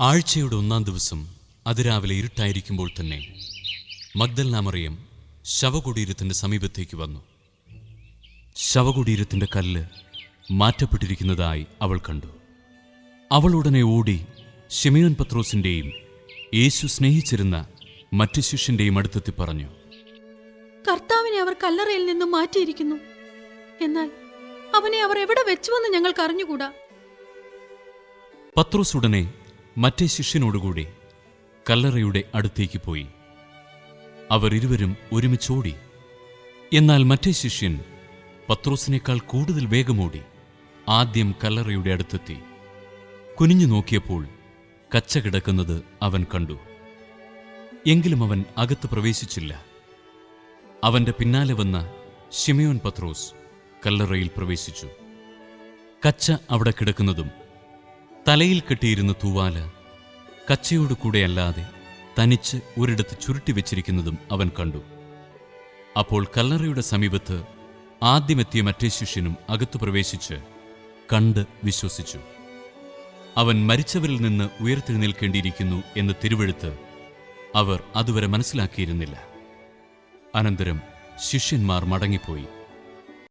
ആഴ്ചയുടെ ഒന്നാം ദിവസം അതിരാവിലെ ഇരുട്ടായിരിക്കുമ്പോൾ തന്നെ മഗ്ദൽനാമറിയം ശവകുടീരത്തിന്റെ സമീപത്തേക്ക് വന്നു. ശവകുടീരത്തിന്റെ കല്ല് മാറ്റപ്പെട്ടിരിക്കുന്നതായി അവൾ കണ്ടു. അവൾ ഉടനെ ഓടി ഷിമിയോൻ പത്രോസിന്റെയും യേശു സ്നേഹിച്ചിരുന്ന മറ്റു ശിഷ്യന്റെയും അടുത്തെത്തി പറഞ്ഞു കർത്താവിനെ അവർ കല്ലറയിൽ നിന്നും മാറ്റിയിരിക്കുന്നു. എന്നാൽ അവനെ അവർ എവിടെ വെച്ചുവെന്ന് ഞങ്ങൾക്ക് അറിഞ്ഞുകൂടാ പത്രോസ് ഉടനെ മറ്റേ ശിഷ്യനോടുകൂടി കല്ലറയുടെ അടുത്തേക്ക് പോയി. അവർ ഇരുവരും ഒരുമിച്ചോടി. എന്നാൽ മറ്റേ ശിഷ്യൻ പത്രോസിനേക്കാൾ കൂടുതൽ വേഗമോടി ആദ്യം കല്ലറയുടെ അടുത്തെത്തി. കുനിഞ്ഞു നോക്കിയപ്പോൾ കച്ച കിടക്കുന്നത് അവൻ കണ്ടു. എങ്കിലും അവൻ അകത്ത് പ്രവേശിച്ചില്ല. അവന്റെ പിന്നാലെ വന്ന ഷിമയോൻ പത്രോസ് കല്ലറയിൽ പ്രവേശിച്ചു. കച്ച അവിടെ കിടക്കുന്നതും തലയിൽ കെട്ടിയിരുന്ന തൂവാല കച്ചയോട് കൂടെയല്ലാതെ തനിച്ച് ഒരിടത്ത് ചുരുട്ടി വെച്ചിരിക്കുന്നതും അവൻ കണ്ടു. അപ്പോൾ കല്ലറയുടെ സമീപത്ത് ആദ്യമെത്തിയ മറ്റേ ശിഷ്യനും അകത്തു പ്രവേശിച്ച് കണ്ട് വിശ്വസിച്ചു. അവൻ മരിച്ചവരിൽ നിന്ന് ഉയർത്തെഴുന്നേൽക്കേണ്ടിയിരിക്കുന്നു എന്ന് തിരുവെഴുത്ത് അവർ അതുവരെ മനസ്സിലാക്കിയിരുന്നില്ല. അനന്തരം ശിഷ്യന്മാർ മടങ്ങിപ്പോയി.